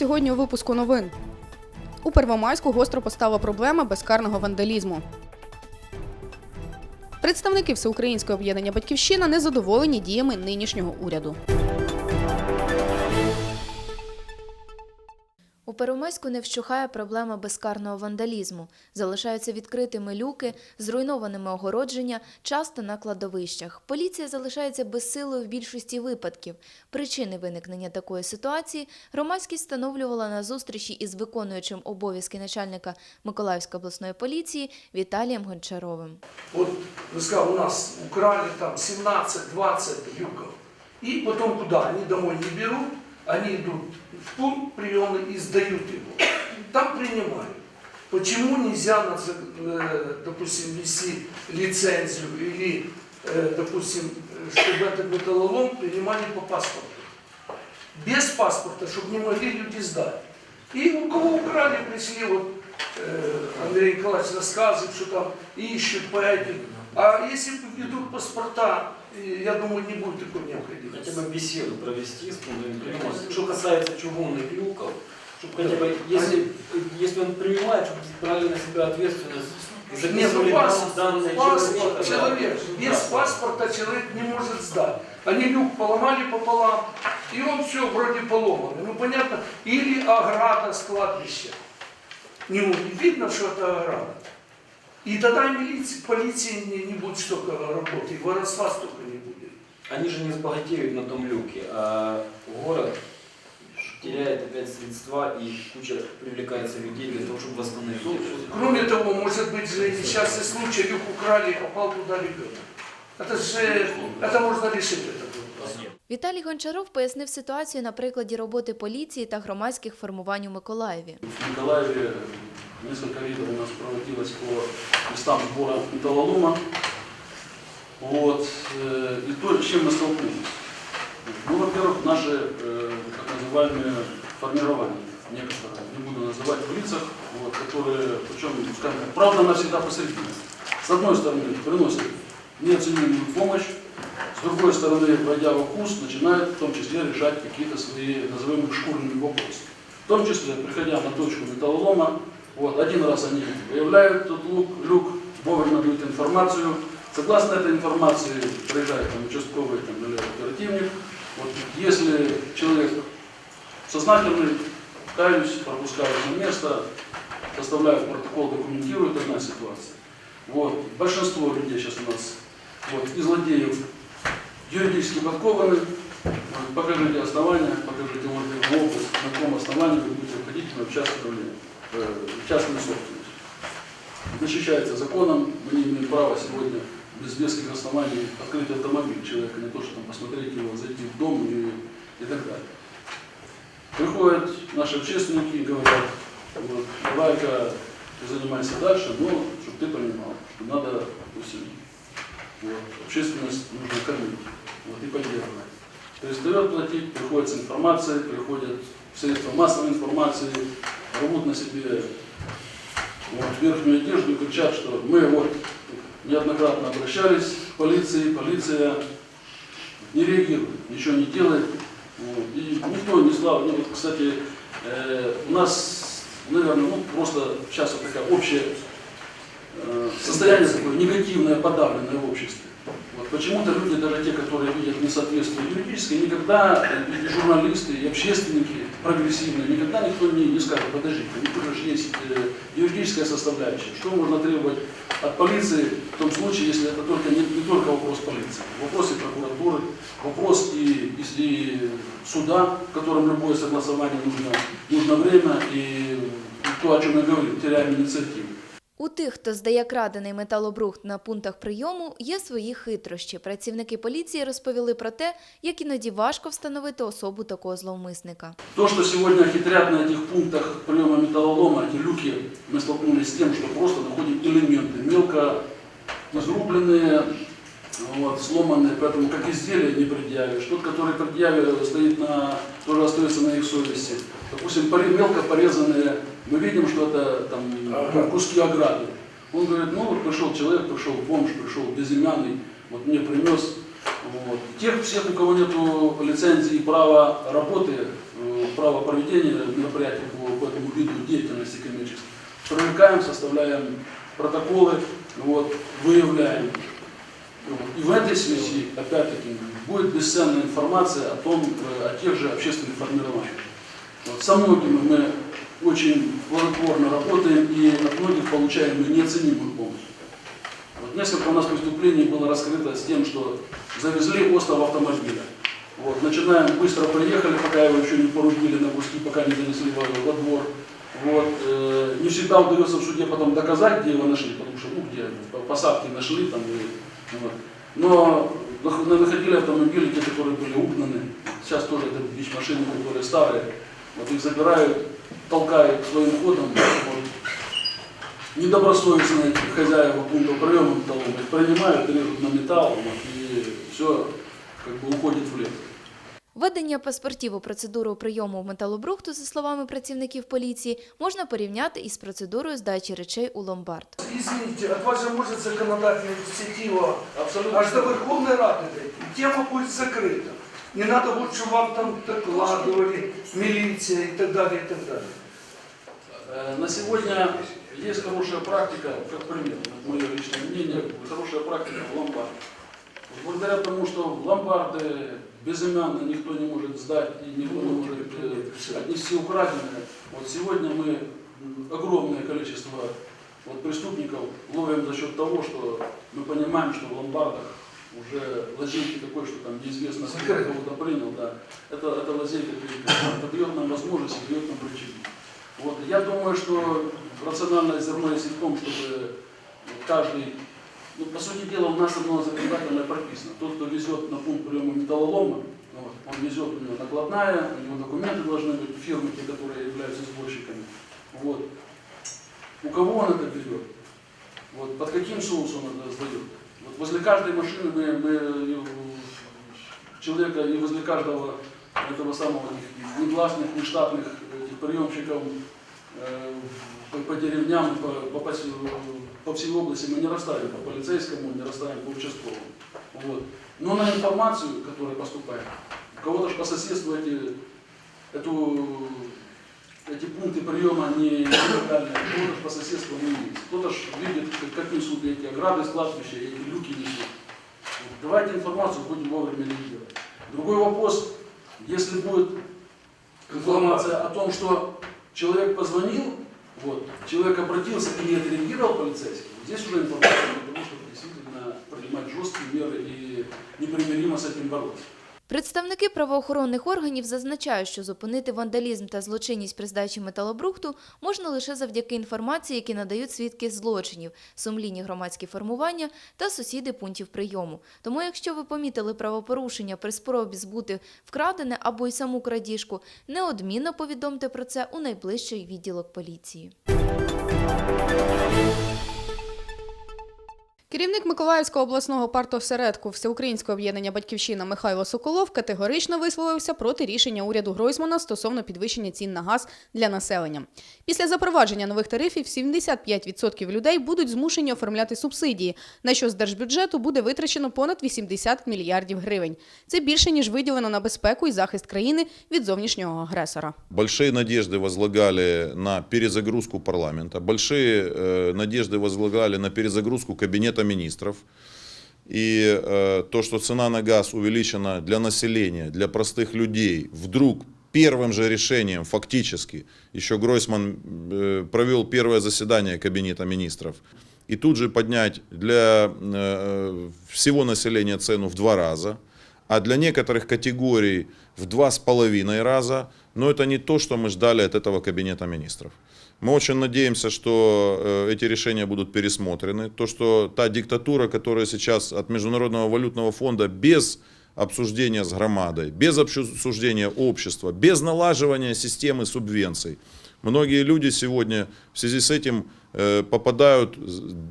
Сьогодні у випуску новин. У Первомайську гостро постала проблема безкарного вандалізму. Представники Всеукраїнського об'єднання Батьківщина не задоволені діями нинішнього уряду. Первомайську не вщухає проблема безкарного вандалізму. Залишаються відкритими люки, зруйнованими огородження, часто на кладовищах. Поліція залишається безсилою в більшості випадків. Причини виникнення такої ситуації громадськість встановлювала на зустрічі із виконуючим обов'язки начальника Миколаївської обласної поліції Віталієм Гончаровим. Вот, вы сказали, у нас украли там 17-20 люков. И потом куда? Они домой не берут, они идут в пункт приемный и сдают его. Там принимают. Почему нельзя, э, допустим, вести лицензию или, э, допустим, чтобы этот металлолом принимали по паспорту? Без паспорта, чтобы не могли люди сдать. И у кого украли, пришли, вот э, Андрей Николаевич рассказывает, что там ищут по этим. А если ведут паспорта, я думаю, не будет такой необходимости. хотя бы беседу провести с пунктами приема. Что касается чугунных люков, чтобы хотя бы, если, если он принимает, чтобы на себя ответственность Нет, ну записывали пас- данные паспорт, человека. человек, да. без Да. паспорта человек не может сдать. Они люк поломали пополам, и он все вроде поломанный. Ну понятно, или ограда с кладбища. Не видно, что это ограда. И тогда и милиции, полиции не, не будет столько работы, и воровства столько не будет. Они же не разбогатеют на том люке, а город теряет опять средства и куча привлекается людей для того, чтобы восстановить. Ну, это всё. Кроме того, может быть же несчастный случай, люк украли и попал туда ребенок. Это же, это можно решить этот вопрос. Віталій Гончаров пояснив ситуацію на прикладі роботи поліції та громадських формувань у Миколаєві. В Николаеве несколько видов у нас проводилось по местам сбора металлолома. Вот. э, И то, чем мы столкнулись. Ну, во-первых, наши э, так называемые формирования, некоторые, не буду называть в лицах, вот, которые, причем, скажем правда, она всегда посередине. С одной стороны, приносит неоценимую помощь, с другой стороны, войдя в вкус, начинает в том числе решать какие-то свои, назовем их, шкурные вопросы. В том числе, приходя на точку металлолома, вот, один раз они выявляют тот лук, люк, вовремя дают информацию. Согласно этой информации приезжает там, участковый там, или оперативник. Вот, если человек сознательный, каюсь, пропускаю на место, составляю протокол, документирует одна ситуация. Вот, большинство людей сейчас у нас вот, и злодеев юридически подкованы. Покажите основания, покажите, быть, опыт, на каком основании вы будете входить в частную, э, в частную собственность. Защищается законом, мы не имеем права сегодня без веских оснований открыть автомобиль человека, не то, что там посмотреть его, зайти в дом и, и так далее. Приходят наши общественники и говорят, вот, давай-ка занимайся дальше, но чтобы ты понимал, что надо, допустим, вот, общественность нужно кормить вот, и поддерживать. Перестает платить, приходит с информацией, приходят средства массовой информации, рвут на себе вот, верхнюю одежду и кричат, что мы вот неоднократно обращались к полиции, полиция не реагирует, ничего не делает. Вот, и никто не знал. Ну, вот, кстати, э, у нас, наверное, ну, просто сейчас вот такая общая э, состояние такое негативное, подавленное в обществе. Вот почему-то люди, даже те, которые видят несоответствие юридическое, никогда, э, и журналисты, и общественники прогрессивные, никогда никто не, не скажет, подождите, у них тоже ж есть э, юридическая составляющая. Что можно требовать от полиции в том случае, если это только не, не только вопрос полиции, вопрос и прокуратуры, вопрос и, и, и суда, в котором любое согласование нужно, нужно время, и то, о чем я говорил, теряем инициативу. У тих, хто здає крадений металобрухт на пунктах прийому, є свої хитрощі. Працівники поліції розповіли про те, як іноді важко встановити особу такого зловмисника. То, что сегодня хитрят на этих пунктах приема металлолома, эти люки, мы столкнулись с тем, что просто находим элементы, мелко изрубленные, вот, сломанные, поэтому как изделие не предъявишь. Тот, который предъявил, стоит на, тоже остается на их совести. Допустим, мелко порезанные, мы видим, что это там Ага. куски ограды. Он говорит, ну вот пришел человек, пришел бомж, пришел безымянный, вот мне принес. Вот. Тех всех, у кого нет лицензии и права работы, э, право проведения мероприятий по, по этому виду деятельности коммерческой. Привлекаем, составляем протоколы, вот, выявляем. И в этой связи, опять-таки, будет бесценная информация о том, э, о тех же общественных формированиях. Вот. Со многими мы очень плодотворно работаем и от многих получаем неоценимую помощь. Вот несколько у нас преступлений было раскрыто с тем, что завезли остров автомобиля. Вот, начинаем, быстро приехали, пока его еще не порубили на куски, пока не занесли во, во двор. Вот, э, не всегда удается в суде потом доказать, где его нашли, потому что, ну, где, по посадке нашли там. И, вот. Но нах- находили автомобили, те, которые были угнаны. Сейчас тоже это ВИЧ-машины, которые старые. Вот их забирают, толкают своим ходом. Вот, недобросовестные хозяева пунктов приема их принимают, режут на металл, вот, и все как бы уходит в лес. Введення паспортів у процедуру прийому металобрухту, за словами працівників поліції, можна порівняти із процедурою здачі речей у ломбард. Извините, от вас же может законодательная инициатива Абсолютно. аж до Верховной Рады дойти. Тема будет закрыта. Не надо будет, чтобы вам там докладывали милиция и так далее, и так далее. Э, На сегодня есть хорошая практика, как пример, вот мое личное мнение, хорошая практика в ломбарде. Благодаря тому, что ломбарды безымянно никто не может сдать и никто не может отнести украденное, вот сегодня мы огромное количество вот, преступников ловим за счет того, что мы понимаем, что в ломбардах уже лазейки такой, что там неизвестно, кто Закрыто. кого-то принял, да. Это, это лазейка, это дает нам возможность и дает нам причину. Вот. Я думаю, что рациональное зерно есть в том, чтобы каждый, ну, по сути дела, у нас одно законодательное прописано. Тот, кто везет на пункт приема металлолома, ну, вот, он везет, у него накладная, у него документы должны быть, фирмы, те, которые являются сборщиками. Вот. У кого он это берет? Вот, под каким соусом он это сдает? Вот возле каждой машины мы, мы человека и возле каждого этого самого негласных, нештатных этих приемщиков по, по деревням, по, по, по всей области мы не расставим по полицейскому, не расставим по участковому. Вот. Но на информацию, которая поступает, у кого-то же по соседству эти, эту, эти пункты приема не нелегальные, у кого-то ж по соседству не есть. Кто-то ж видит, как, несут эти ограды с кладбища, эти люки несут. Давайте информацию, будем вовремя реагировать. Другой вопрос, если будет информация о том, что человек позвонил, вот, человек обратился и не отреагировал полицейский, здесь уже информация для того, чтобы действительно принимать жесткие меры и непримиримо с этим бороться. Представники правоохоронних органів зазначають, що зупинити вандалізм та злочинність при здачі металобрухту можна лише завдяки інформації, які надають свідки злочинів, сумлінні громадські формування та сусіди пунктів прийому. Тому, якщо ви помітили правопорушення при спробі збути вкрадене або й саму крадіжку, неодмінно повідомте про це у найближчий відділок поліції. Керівник Миколаївського обласного партосередку Всеукраїнського об'єднання Батьківщина Михайло Соколов категорично висловився проти рішення уряду Гройсмана стосовно підвищення цін на газ для населення. Після запровадження нових тарифів 75% людей будуть змушені оформляти субсидії, на що з держбюджету буде витрачено понад 80 мільярдів гривень. Це більше ніж виділено на безпеку і захист країни від зовнішнього агресора. Большие надежды возлагали на перезагрузку парламента, большие э, надежды возлагали на перезагрузку кабинета министров. И э, то, что цена на газ увеличена для населения, для простых людей, вдруг первым же решением фактически, еще Гройсман э, провел первое заседание кабинета министров, и тут же поднять для э, всего населения цену в два раза, а для некоторых категорий в два с половиной раза, но это не то, что мы ждали от этого кабинета министров. Мы очень надеемся, что э, эти решения будут пересмотрены. То, что та диктатура, которая сейчас от Международного валютного фонда без обсуждения с громадой, без обсуждения общества, без налаживания системы субвенций. Многие люди сегодня в связи с этим э, попадают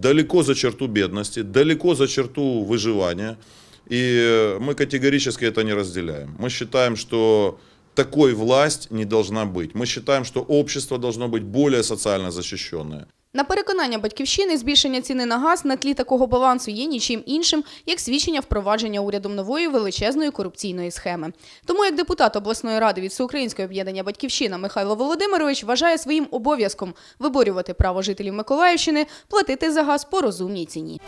далеко за черту бедности, далеко за черту выживания. И э, мы категорически это не разделяем. Мы считаем, что такой власть не должна быть. Мы считаем, что общество должно быть более социально защищенное. На переконання батьківщини, збільшення ціни на газ на тлі такого балансу є нічим іншим, як свідчення впровадження урядом нової величезної корупційної схеми. Тому як депутат обласної ради від Всеукраїнського об'єднання Батьківщина Михайло Володимирович вважає своїм обов'язком виборювати право жителів Миколаївщини платити за газ по розумній ціні.